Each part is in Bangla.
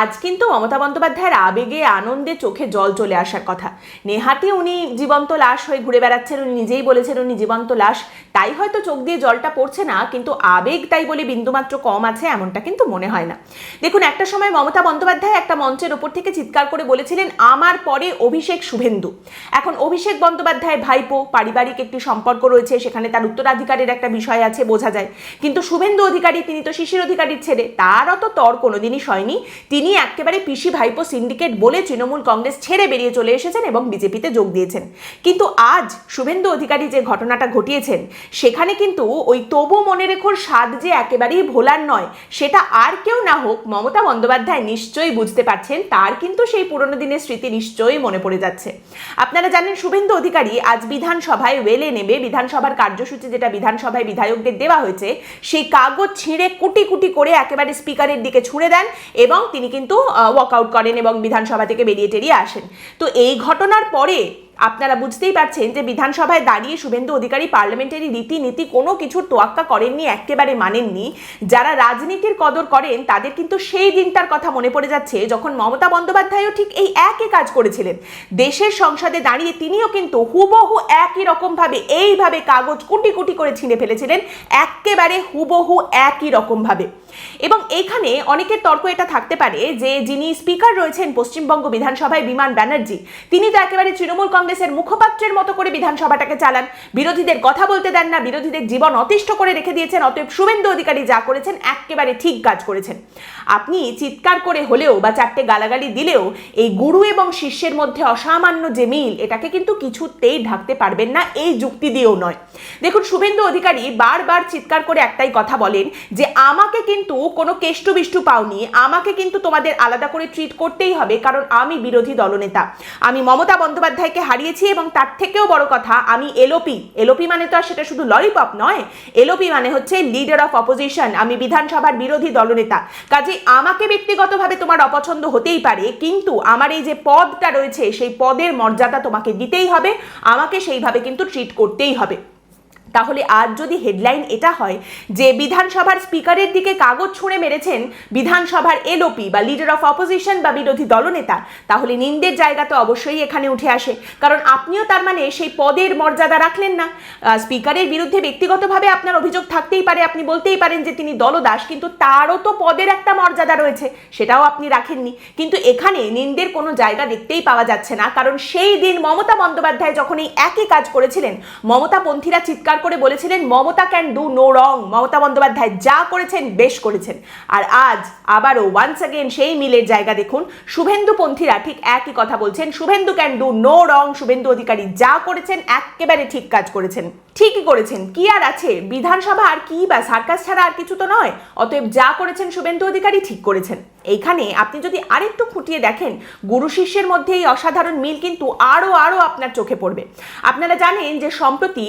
আজ কিন্তু মমতা বন্দ্যোপাধ্যায়ের আবেগে, আনন্দে চোখে জল চলে আসার কথা। নেহাতি উনি জীবন্ত লাশ হয়ে ঘুরে বেড়াচ্ছেন, উনি নিজেই বলেছেন উনি জীবন্ত লাশ। তাই হয়তো চোখ দিয়ে জলটা পড়ছে না, কিন্তু আবেগ তাই বলে বিন্দুমাত্র কম আছে এমনটা কিন্তু মনে হয় না। দেখুন, একটা সময় মমতা বন্দ্যোপাধ্যায় একটা মঞ্চের ওপর থেকে চিৎকার করে বলেছিলেন, আমার পরে অভিষেক শুভেন্দু। এখন অভিষেক বন্দ্যোপাধ্যায় ভাইপো, পারিবারিক একটি সম্পর্ক রয়েছে, সেখানে তার উত্তরাধিকারের একটা বিষয় আছে, বোঝা যায়। কিন্তু শুভেন্দু অধিকারী, তিনি তো শিশির অধিকারীর ছেলে, তার অত তর কোনোদিনই সয়নি। তিনি একেবারে পিসি ভাইপো সিন্ডিকেট বলে তৃণমূল কংগ্রেস ছেড়ে বেরিয়ে চলে এসেছেন এবং বিজেপিতে যোগ দিয়েছেন। কিন্তু আজ শুভেন্দু অধিকারী যে ঘটনাটা ঘটিয়েছেন, সেখানে কিন্তু ওই তবু মনে রেখোর স্বাদ যে একেবারেই ভোলার নয়, সেটা আর কেউ না হোক মমতা বন্দ্যোপাধ্যায় নিশ্চয়ই বুঝতে পারছেন, তার কিন্তু সেই পুরনো দিনের স্মৃতি নিশ্চয়ই মনে পড়ে যাচ্ছে। আপনারা জানেন শুভেন্দু অধিকারী আজ বিধানসভায় ওয়েলে নেবে বিধানসভার কার্যসূচি যেটা বিধানসভায় বিধায়কদের দেওয়া হয়েছে, সেই কাগজ ছিঁড়ে কুটি কুটি করে একেবারে স্পিকারের দিকে ছুঁড়ে দেন এবং তিনি কিন্তু ওয়াকআউট করেন এবং বিধানসভা থেকে বেরিয়ে টেরিয়ে আসেন। তো এই ঘটনার পরে আপনারা বুঝতেই পারছেন যে বিধানসভায় দাঁড়িয়ে শুভেন্দু অধিকারী পার্লামেন্টারি রীতিনীতি কোনো কিছুর তোয়াক্কা করেননি একেবারে মানেননি। যারা রাজনীতির কদর করেন, তাদের কিন্তু সেই দিনটার কথা মনে পড়ে যাচ্ছে যখন মমতা বন্দ্যোপাধ্যায়ও ঠিক এই একই কাজ করেছিলেন। দেশের সংসদে দাঁড়িয়ে তিনিও কিন্তু হুবহু একই রকমভাবে, এইভাবে কাগজ কুটি কুটি করে ছিঁড়ে ফেলেছিলেন একেবারে হুবহু একই রকমভাবে। এবং এইখানে অনেকের তর্ক এটা থাকতে পারে যে, যিনি স্পিকার রয়েছেন পশ্চিমবঙ্গ বিধানসভায় বিমান ব্যানার্জি, তিনি তো একেবারে তৃণমূল কংগ্রেসের মুখপাত্রের মতো করে বিধানসভাটাকে চালান। বিরোধীদের কথা বলতে দেন না, বিরোধীদের জীবন অতিষ্ঠ করে রেখে দিয়েছেন, অতএব শুভেন্দু অধিকারী যা করেছেন একেবারে ঠিক কাজ করেছেন। আপনি চিৎকার করে হলেও বা চারটে গালাগালি দিলেও এই গুরু এবং শিষ্যের মধ্যে অসামান্য যে মিল, এটাকে কিন্তু কিছুতেই ঢাকতে পারবেন না, এই যুক্তি দিয়েও নয়। দেখুন, শুভেন্দু অধিকারী বারবার চিৎকার করে একটাই কথা বলেন যে, আমাকে কিন্তু কোনো কেষ্ট বিষ্টু পাওনি, আমাকে কিন্তু তোমাদের আলাদা করে ট্রিট করতেই হবে, কারণ আমি বিরোধী দলনেতা। আমি মমতা বন্দ্যোপাধ্যায়কে হারিয়েছি এবং তার থেকেও বড় কথা, আমি এলোপি এলোপি মানে তো আর সেটা শুধু ললিপপ নয়। এলোপি মানে হচ্ছে লিডার অফ অপোজিশন আমি বিধানসভার বিরোধী দলনেতা। কাজে আমাকে ব্যক্তিগতভাবে তোমার অপছন্দ হতেই পারে, কিন্তু আমার এই যে পদটা রয়েছে, সেই পদের মর্যাদা তোমাকে দিতেই হবে, আমাকে সেইভাবে কিন্তু ট্রিট করতেই হবে। তাহলে আজ যদি হেডলাইন এটা হয় যে বিধানসভার স্পিকারের দিকে কাগজ ছুঁড়ে মেরেছেন বিধানসভার এলওপি বা লিডার অফ অপোজিশন বা বিরোধী দলনেতা, তাহলে নিন্দের জায়গা তো অবশ্যই এখানে উঠে আসে। কারণ আপনিও তার মানে সেই পদের মর্যাদা রাখলেন না। স্পিকারের বিরুদ্ধে ব্যক্তিগতভাবে আপনার অভিযোগ থাকতেই পারে, আপনি বলতেই পারেন যে তিনি দলদাস, কিন্তু তারও তো পদের একটা মর্যাদা রয়েছে, সেটাও আপনি রাখেননি। কিন্তু এখানে নিন্দের কোনো জায়গা দেখতেই পাওয়া যাচ্ছে না, কারণ সেই দিন মমতা বন্দ্যোপাধ্যায় যখন এই একই কাজ করেছিলেন মমতা পন্থীরা চিৎকার করে বলেছিলেন, Mamata can do no wrong Mamata Bandyopadhyay যা করেছেন, বেশ করেছেন। আর আজ আবারও ওয়ান্স অ্যাগেন সেই মিলের জায়গা দেখুন। শুভেন্দু পন্থীরা ঠিক একই কথা বলছেন, Suvendu can do no wrong Suvendu Adhikari যা করেছেন একেবারে ঠিক কাজ করেছেন। ঠিকই করেছেন। কি আর আছে? বিধানসভা আর কি বা সার্কাস ছাড়া আর কিছু তো নয়। অতএব যা করেছেন, শুভেন্দু অধিকারী ঠিক করেছেন। এইখানে আপনি যদি আরেকটু খুঁটিয়ে দেখেন, গুরু শিষ্যের মধ্যে এই অসাধারণ মিল কিন্তু আরও আরও আপনার চোখে পড়বে। আপনারা জানেন যে সম্প্রতি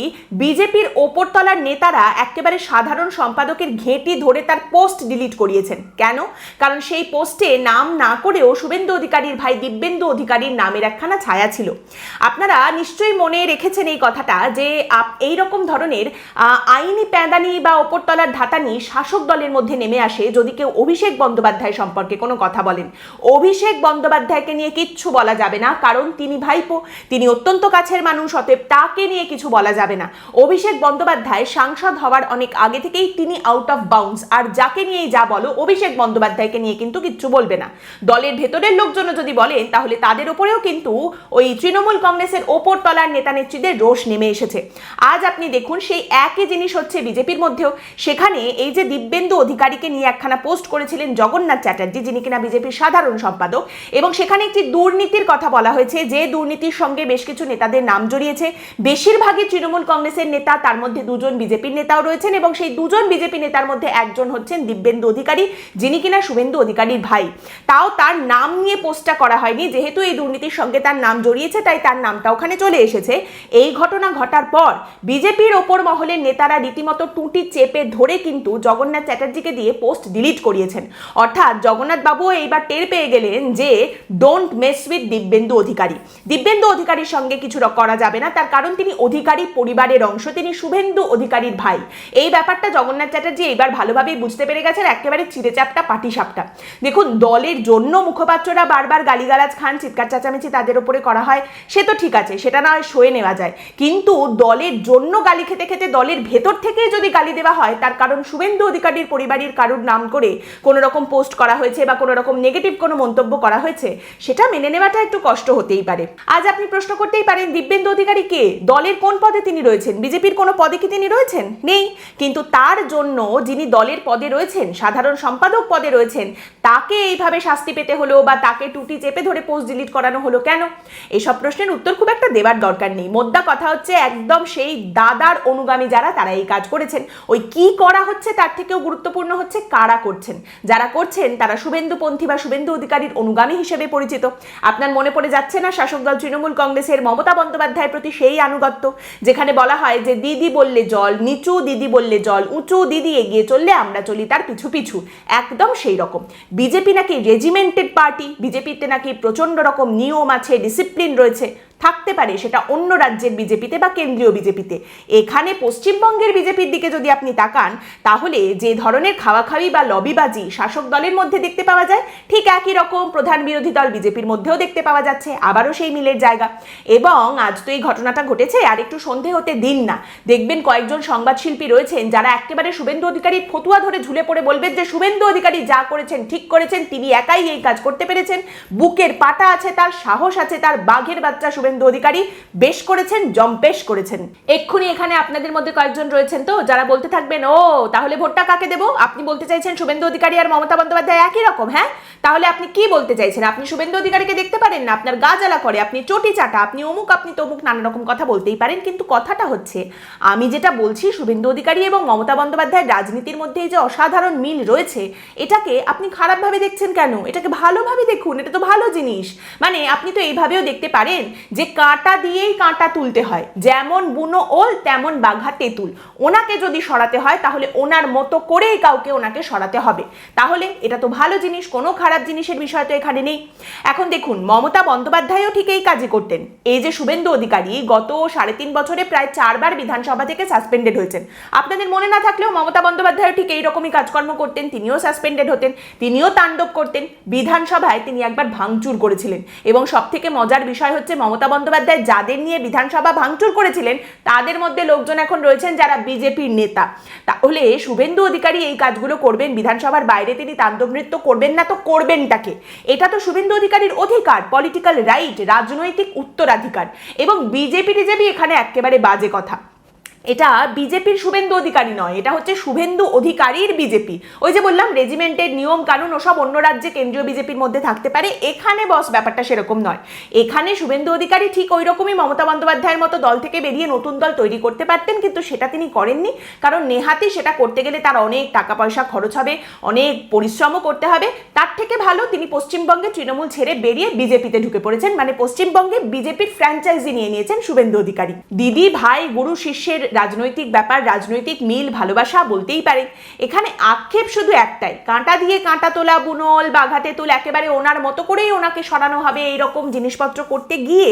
বিজেপির ওপরতলার নেতারা একেবারে সাধারণ সম্পাদকের ঘেঁটি ধরে তার পোস্ট ডিলিট করিয়েছেন। কেন? কারণ সেই পোস্টে নাম না করেও শুভেন্দু অধিকারীর ভাই দিব্যেন্দু অধিকারীর নামের একখানা ছায়া ছিল। আপনারা নিশ্চয়ই মনে রেখেছেন এই কথাটা যে এই রকম ধরনের আইনি প্যাঁদানি বা ওপরতলার ধাতানি শাসক দলের মধ্যে নেমে আসে যদি কেউ অভিষেক বন্দ্যোপাধ্যায় সম্পর্কে কোনো কথা বলেন। অভিষেক বন্দ্যোপাধ্যায়কে নিয়ে কিচ্ছু বলা যাবে না, কারণ তিনি ভাইপো, তিনি অত্যন্ত কাছের মানুষ, অতএব তাকে নিয়ে কিছু বলা যাবে না। অভিষেক বন্দ্যোপাধ্যায় সাংসদ হওয়ার অনেক আগে থেকেই তিনি আউট অফ বাউন্স আর যাকে নিয়েই যা বলো, অভিষেক বন্দ্যোপাধ্যায়কে নিয়ে কিন্তু কিচ্ছু বলবে না। দলের ভেতরের লোকজনও যদি বলেন তাহলে তাদের ওপরেও কিন্তু ওই তৃণমূল কংগ্রেসের ওপর তলার নেতা নেত্রীদের রোষ নেমে এসেছে। আজ আপনি দেখুন, সেই একই জিনিস হচ্ছে বিজেপির মধ্যেও। সেখানে এই যে দিব্যেন্দু অধিকারীকে নিয়ে একখানা পোস্ট করেছিলেন জগন্নাথ চ্যাটার্জি, যিনি কিনা বিজেপির সাধারণ সম্পাদক। এবং সেখানে একটি দুর্নীতির কথা বলা হয়েছে, যে দুর্নীতির সঙ্গে বেশ কিছু নেতাদের নাম জড়িয়েছে। বেশিরভাগই তৃণমূল কংগ্রেসের নেতা তার মধ্যে দুজন বিজেপির নেতাও রয়েছেন এবং সেই দুজন বিজেপি নেতার মধ্যে একজন হচ্ছেন দিব্যেন্দু অধিকারী, যিনি কিনা শুভেন্দু অধিকারীর ভাই। তাও তার নাম নিয়ে পোস্টটা করা হয়নি, যেহেতু এই দুর্নীতির সঙ্গে তার নাম জড়িয়েছে, তাই তার নামটা ওখানে চলে এসেছে। এই ঘটনা ঘটার পর বিজেপির ওপর মহলের নেতারা রীতিমতো টুটি চেপে ধরে কিন্তু জগন্নাথ চ্যাটার্জিকে দিয়ে পোস্ট ডিলিট করিয়েছেন। অর্থাৎ জগন্নাথ বাবু এইবার টের পেয়ে গেলেন যে don't mess with Dibyendu Adhikari. Dibyendu অধিকারীর সঙ্গে কিছু করা যাবে না, তার কারণ তিনি অধিকারী পরিবারের অংশ, তিনি শুভেন্দু অধিকারীর ভাই। এই ব্যাপারটা জগন্নাথ চ্যাটার্জি এইবার ভালোভাবেই বুঝতে পেরে গেছেন, একেবারে চিড়েচাপটা, পাটিসাপটা। দেখুন, দলের জন্য মুখপাত্ররা বারবার গালিগালাজ খান, চিৎকার চেঁচামেচি তাদের উপরে করা হয়, সে তো ঠিক আছে, সেটা না হয় সয়ে নেওয়া যায়। কিন্তু দলের জন্য গালি খেতে খেতে দলের ভেতর থেকেই যদি গালি দেওয়া হয়, তার কারণ শুভেন্দু অধিকারীর পরিবারের কারুর নাম করে কোনো রকম পোস্ট করা হয়েছে বা কোনো রকম নেগেটিভ কোনো মন্তব্য করা হয়েছে, সেটা মেনে নেওয়াটা একটু কষ্ট হতেই পারে। আজ আপনি প্রশ্ন করতেই পারেন, দিব্যেন্দু অধিকারী কে? দলের কোন পদে তিনি রয়েছেন? বিজেপির কোনো পদে কি তিনি রয়েছেন? নেই। কিন্তু তার জন্য যিনি দলের পদে রয়েছেন, সাধারণ সম্পাদক পদে রয়েছেন, তাকে এইভাবে শাস্তি পেতে হলো বা তাকে টুটি চেপে ধরে পোস্ট ডিলিট করানো হলো কেন? এসব প্রশ্নের উত্তর খুব একটা দেবার দরকার নেই। মোদ্দা কথা হচ্ছে, একদম সেই দাদার অনুগামী যারা, তারা এই কাজ করেছেন। ওই কি করা হচ্ছে তার থেকেও গুরুত্বপূর্ণ হচ্ছে কারা করছেন। যারা করছেন, তারা শুভেন্দুপন্থী বা শুভেন্দু অধিকারীর অনুগামী হিসেবে পরিচিত। আপনার মনে পড়ে যাচ্ছে না, শাসক দল তৃণমূল কংগ্রেসের মমতা বন্দ্যোপাধ্যায়ের প্রতি সেই আনুগত্য? যেখানে বলা হয় যে দিদি বললে জল, নিচু দিদি বললে জল, উঁচু দিদি এগিয়ে চললে আমরা চলি তার পিছু পিছু। একদম সেই রকম। বিজেপি নাকি রেজিমেন্টেড পার্টি বিজেপিতে নাকি প্রচণ্ড রকম নিয়ম আছে ডিসিপ্লিন রয়েছে। থাকতে পারে সেটা অন্য রাজ্যের বিজেপিতে বা কেন্দ্রীয় বিজেপিতে। এখানে পশ্চিমবঙ্গের বিজেপির দিকে যদি আপনি তাকান, তাহলে যে ধরনের খাওয়াখাওয়ি বা লবিবাজি শাসক দলের মধ্যে দেখতে পাওয়া যায়, ঠিক একই রকম প্রধান বিরোধী দল বিজেপির মধ্যেও দেখতে পাওয়া যাচ্ছে, আবারও সেই মিলের জায়গা। এবং আজ তো এই ঘটনাটা ঘটেছে, আর একটু সন্ধে হতে দিন না। দেখবেন কয়েকজন সংবাদ শিল্পী রয়েছেন, যারা একেবারে শুভেন্দু অধিকারীর ফতুয়া ধরে ঝুলে পড়ে বলবেন যে, শুভেন্দু অধিকারী যা করেছেন, ঠিক করেছেন, তিনি একাই এই কাজ করতে পেরেছেন। বুকের পাটা আছে তার, সাহস আছে তার, বাঘের বাচ্চা শুভেন্দু অধিকারী বেশ করেছেন, জম্পেশ করেছেন। এক্ষুনি এখানে আপনাদের মধ্যে কয়েকজন রয়েছেন তো, যারা বলতে থাকবেন, ও, তাহলে ভোটটা কাকে দেবো? আপনি বলতে চাইছেন শুভেন্দু অধিকারী আর মমতা বন্দ্যোপাধ্যায় একই রকম হ্যাঁ? তাহলে আপনি কি বলতে চাইছেন? আপনি শুভেন্দু অধিকারীকে দেখতে পারেন না, আপনার গা জ্বালা করে, আপনি চটি চাটা, আপনি অমুক, আপনি তমুক, নানা রকম কথা বলতেই পারেন, কিন্তু কথাটা হচ্ছে, আমি যেটা বলছি শুভেন্দু অধিকারী এবং মমতা বন্দ্যোপাধ্যায়ের রাজনীতির মধ্যে যে অসাধারণ মিল রয়েছে, এটাকে আপনি খারাপভাবে দেখছেন কেন? এটাকে ভালোভাবে দেখুন, এটা তো ভালো জিনিস। মানে আপনি তো এইভাবেও দেখতে পারেন যে কাঁটা দিয়েই কাঁটা তুলতে হয়, যেমন বুনো ওল, তেমন বাঘা তেঁতুল। ওনাকে যদি সরাতে হয়, তাহলে ওনার মতো করেই কাউকে ওনাকে সরাতে হবে। তাহলে এটা তো ভালো জিনিস, কোনো খারাপ জিনিসের বিষয় তো এখানে নেই। এখন দেখুন, মমতা বন্দ্যোপাধ্যায়ও ঠিক এই কাজই করতেন। এই যে শুভেন্দু অধিকারী গত সাড়ে তিন বছরে প্রায় চারবার বিধানসভা থেকে সাসপেন্ডেড হয়েছেন। আপনাদের মনে না থাকলেও মমতা বন্দ্যোপাধ্যায় ঠিক এইরকমই কাজকর্ম করতেন, তিনিও সাসপেন্ডেড হতেন, তিনিও তাণ্ডব করতেন। বিধানসভায় তিনি একবার ভাঙচুর করেছিলেন। এবং সব থেকে মজার বিষয় হচ্ছে মমতা বন্দ্যোপাধ্যায় যাদের নিয়ে বিধানসভা ভাঙচুর করেছিলেন, তাদের মধ্যে লোকজন এখন রয়েছেন যারা বিজেপির নেতা। তাহলে শুভেন্দু অধিকারী এই কাজগুলো করবেন, বিধানসভার বাইরে তিনি তাণ্ডব নৃত্য করবেন না তো করবেনটাকে? এটা তো শুভেন্দু অধিকারীর অধিকার পলিটিক্যাল রাইট রাজনৈতিক উত্তরাধিকার এবং বিজেপি টিজেপি এখানে একেবারে বাজে কথা। এটা বিজেপির শুভেন্দু অধিকারী নয়, এটা হচ্ছে শুভেন্দু অধিকারীর বিজেপি। ওই যে বললাম রেজিমেন্টের নিয়ম, কানুন, ওসব অন্য রাজ্যে কেন্দ্রীয় বিজেপির মধ্যে থাকতে পারে। এখানে বস ব্যাপারটা সেরকম নয়। এখানে শুভেন্দু অধিকারী ঠিক ওই রকমই মমতা বন্দ্যোপাধ্যায়ের মতো দল থেকে বেরিয়ে নতুন দল তৈরি করতে পারতেন, কিন্তু সেটা তিনি করেননি। কারণ নেহাতি সেটা করতে গেলে তার অনেক টাকা পয়সা খরচ হবে, অনেক পরিশ্রমও করতে হবে। তার থেকে ভালো, তিনি পশ্চিমবঙ্গে তৃণমূল ছেড়ে বেরিয়ে বিজেপিতে ঢুকে পড়েছেন। মানে পশ্চিমবঙ্গে বিজেপির ফ্র্যাঞ্চাইজি নিয়ে নিয়েছেন শুভেন্দু অধিকারী। দিদি, ভাই, গুরু, শিষ্যের রাজনৈতিক ব্যাপার, রাজনৈতিক মিল, ভালোবাসা বলতেই পারেন এখানে আক্ষেপ শুধু একটাই, কাঁটা দিয়ে কাঁটা তোলা, বুনল বাঘাতে তোল, একেবারে ওনার মতো করেই ওনাকে সরানো হবে এইরকম জিনিসপত্র করতে গিয়ে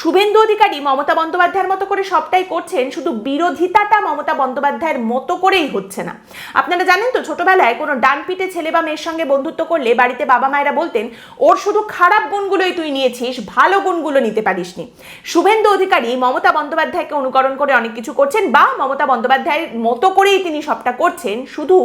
শুভেন্দু অধিকারী মমতা বন্দ্যোপাধ্যায়ের মতো করে সবটাই করছেন, শুধু বিরোধিতাটা মমতা বন্দ্যোপাধ্যায়ের মতো করেই হচ্ছে না। আপনারা জানেন তো, ছোটবেলায় কোনো ডানপিটে ছেলে বা মেয়ের সঙ্গে বন্ধুত্ব করলে বাড়িতে বাবা মায়েরা বলতেন, ওর শুধু খারাপ গুণগুলোই তুই নিয়েছিস, ভালো গুণগুলো নিতে পারিসনি। শুভেন্দু অধিকারী মমতা বন্দ্যোপাধ্যায়কে অনুকরণ করে অনেক কিছু করছেন বা মমতা বন্দ্যোপাধ্যায়ের মতো করেই তিনি সবটা করছেন, শুধু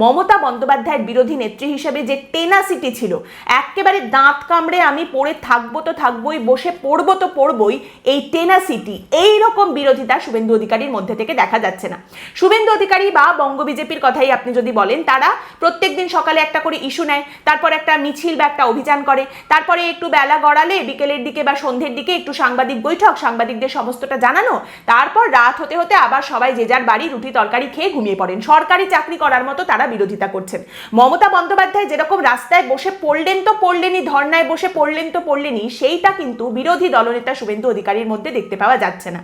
মমতা বন্দ্যোপাধ্যায়ের বিরোধী নেত্রী হিসেবে যে টেনাসিটি ছিল, একেবারে দাঁত কামড়ে আমি পড়ে থাকব তো থাকবোই, বসে পড়ব তো পড়বই, এই টেনাসিটি এই রকম বিরোধিতা শুভেন্দু অধিকারীর মধ্যে থেকে দেখা যাচ্ছে না। শুভেন্দু অধিকারী বা বঙ্গ বিজেপির কথাই আপনি যদি বলেন, তারা প্রত্যেক দিন সকালে একটা করে ইস্যু নেয়, তারপর একটা মিছিল বা একটা অভিযান করে, তারপরে একটু বেলা গড়ালে বিকেলের দিকে বা সন্ধ্যের দিকে একটু সাংবাদিক বৈঠক, সাংবাদিকদের সমস্তটা জানানো, তারপর রাত হতে হতে আবার সবাই যে যার বাড়ি রুটি তরকারি খেয়ে ঘুমিয়ে পড়েন। সরকারি চাকরি করার মতো তারা বিরোধিতা করছেন। মমতা বন্দ্যোপাধ্যায় যেরকম রাস্তায় বসে পড়লেন তো পড়লেনই, ধর্নায় বসে পড়লেন তো পড়লেনই, সেইটা কিন্তু বিরোধী দলনেতা শুভেন্দু অধিকারীর মধ্যে দেখতে পাওয়া যাচ্ছে না।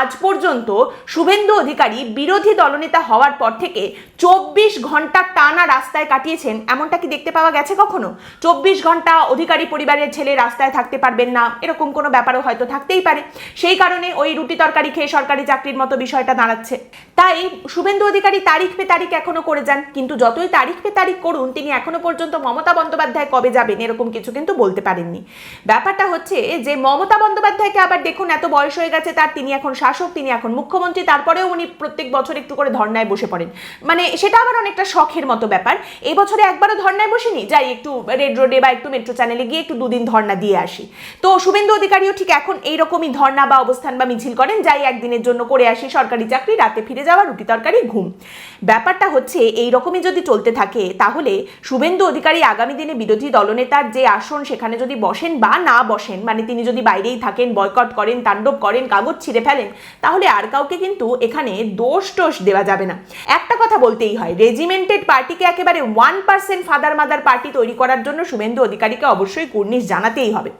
আজ পর্যন্ত শুভেন্দু অধিকারী বিরোধী দলনেতা হওয়ার পর থেকে চব্বিশ ঘণ্টা টানা রাস্তায় কাটিয়েছেন, এমনটা কি দেখতে পাওয়া গেছে কখনো? চব্বিশ ঘণ্টা অধিকারী পরিবারের ছেলে রাস্তায় থাকতে পারবেন না, এরকম কোনো ব্যাপারও হয়তো থাকতেই পারে। সেই কারণে ওই রুটি তরকারি খেয়ে সরকারি চাকরির মতো বিষয় বিষয়টা দাঁড়াচ্ছে। তাই শুভেন্দু অধিকারী তারিখ পে তারিখ এখনও করে যান। কিন্তু যতই তারিখ পে তারিখ করুন, তিনি এখনও পর্যন্ত মমতা বন্দ্যোপাধ্যায় কবে যাবেন এরকম কিছু কিন্তু বলতে পারেননি। ব্যাপারটা হচ্ছে যে মমতা বন্দ্যোপাধ্যায়কে আবার দেখুন, এত বয়স হয়ে গেছে তার, তিনি এখন শাসক, তিনি এখন মুখ্যমন্ত্রী, তারপরেও উনি প্রত্যেক বছর একটু করে ধর্নায় বসে পড়েন। মানে সেটা আবার অনেকটা শখের মতো ব্যাপার। এই বছরে একবারও ধর্নায় বসিনি? যাই, একটু রেড রোডে বা একটু মেট্রো চ্যানেলে গিয়ে একটু দুদিন ধর্না দিয়ে আসি। তো শুভেন্দু অধিকারীও ঠিক এখন এইরকমই ধর্না বা অবস্থান বা মিছিল করেন, যাই একদিনের জন্য করে আসি। সরকারি চাকরি, রাতে ফিরে যাওয়া, রুটি তরকারি, ঘুম। ব্যাপারটা হচ্ছে এই রকমই যদি চলতে থাকে, তাহলে শুভেন্দু অধিকারী আগামী দিনে বিরোধী দলনেতার যে আসন, সেখানে যদি বসেন বা না বসেন মানে তিনি যদি বাইরেই থাকেন, বয়কট করেন, তাণ্ডব করেন, কাগজ ছিঁড়ে ফেলেন, তাহলে আর কাউকে কিন্তু এখানে দোষ টোষ দেওয়া যাবে না। একটা কথা বলতেই হয়, রেজিমেন্টেড পার্টিকে একেবারে one percent father mother party তৈরি করার জন্য শুভেন্দু অধিকারীকে অবশ্যই কুর্নিশ জানাতেই হবে।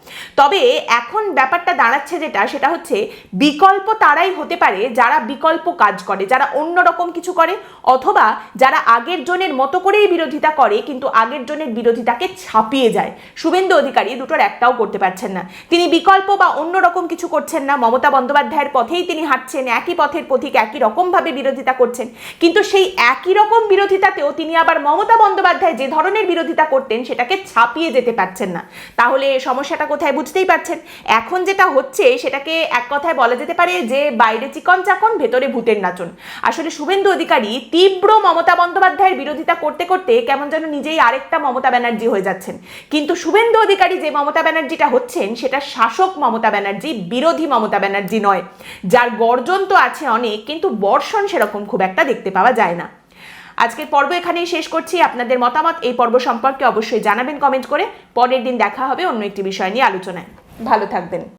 তবে এখন ব্যাপারটা দাঁড়াচ্ছে যেটা, সেটা হচ্ছে, বিকল্প তারাই হতে পারে যারা বিকল্প কাজ করে, যারা অন্য রকম কিছু করে অথবা যারা আগের জনের মতো করেই বিরোধিতা করে, কিন্তু আগের জনের বিরোধিতাকে ছাপিয়ে যায়। শুভেন্দু অধিকারী দুটোর একটাও করতে পারছেন না। তিনি বিকল্প বা অন্য রকম কিছু করছেন না, মমতা বন্দ্যোপাধ্যায়ের পথেই তিনি হাঁটছেন, একই পথের পথিক একই রকমভাবে বিরোধিতা করছেন। কিন্তু সেই একই রকম বিরোধিতাতেও তিনি আবার মমতা বন্দ্যোপাধ্যায় যে ধরনের বিরোধিতা করতেন, সেটাকে ছাপিয়ে যেতে পারছেন না। তাহলে সমস্যাটা কোথায় বুঝতেই পারছেন? এখন যেটা হচ্ছে, সেটাকে এক কথায় বলা যেতে পারে যে, বাইরে চিকন চাকন ভেতরে ভূতের নাচন। আসলে শুভেন্দু অধিকারী তীব্র মমতা বন্দ্যোপাধ্যায়ের বিরোধিতা করতে করতে কেমন যেন নিজেই আরেকটা মমতা ব্যানার্জি হয়ে যাচ্ছেন। কিন্তু শুভেন্দু অধিকারী যে মমতা ব্যানার্জিটা হচ্ছেন, সেটা শাসক মমতা ব্যানার্জি, বিরোধী মমতা ব্যানার্জি নয়। যার গর্জন তো আছে অনেক, কিন্তু বর্ষণ সেরকম খুব একটা দেখতে পাওয়া যায় না। আজকের পর্ব এখানেই শেষ করছি। আপনাদের মতামত এই পর্ব সম্পর্কে অবশ্যই জানাবেন কমেন্ট করে। পরের দিন দেখা হবে অন্য একটি বিষয় নিয়ে আলোচনায়। ভালো থাকবেন।